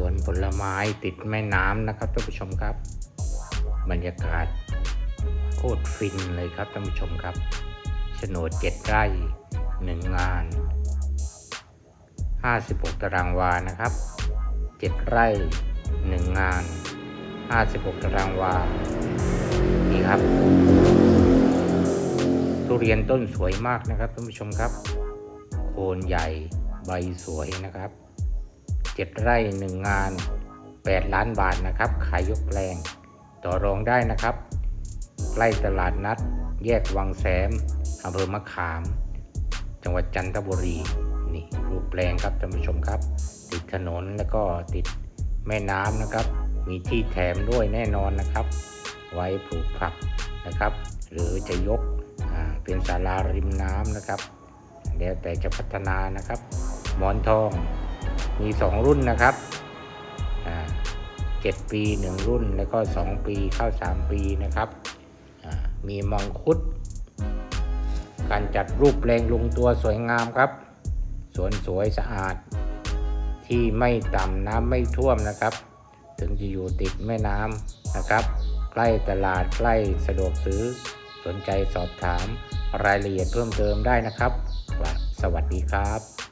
วนผลไม้ติดแม่น้ำนะครับท่านผู้ชมครับ บรรยากาศโคตรฟินเลยครับท่านผู้ชมครับโฉนดเจ็ดไร่หนึ่งงาน 56 ตารางวานะครับเจ็ดไร่หนึ่งงาน 56 ตารางวา นี่ครับ ทุเรียนต้นสวยมากนะครับท่านผู้ชมครับ โคนใหญ่ใบสวยนะครับ เจ็ดไร่หนึ่งงาน 8 ล้านบาทนะครับ ขายยกแปลง ต่อรองได้นะครับ ใกล้ตลาดนัด แยกวังแสมอำเภอมะขาม จังหวัดจันทบุรี นี่รูปแปลงครับท่านผู้ชมครับ ติดถนนแล้วก็ติดแม่น้ำนะครับ มีที่แถมด้วยแน่นอนนะครับ ไว้ปลูกผักนะครับ หรือจะยกเป็นศาลาริมน้ำนะครับ แล้วแต่จะพัฒนานะครับ หมอนทอง มี 2 รุ่นนะครับเจ็ดปี 1 รุ่นแล้วก็ 2 ปีเข้า 3 ปีนะครับ มีมังคุด การจัดรูปแปลงลงตัวสวยงามครับ สวนสวยสะอาด ที่ไม่ต่ำน้ำไม่ท่วมนะครับ ถึงจะอยู่ติดแม่น้ำนะครับ ใกล้ตลาดใกล้สะดวกซื้อ สนใจสอบถามรายละเอียดเพิ่มเติมได้นะครับ สวัสดีครับ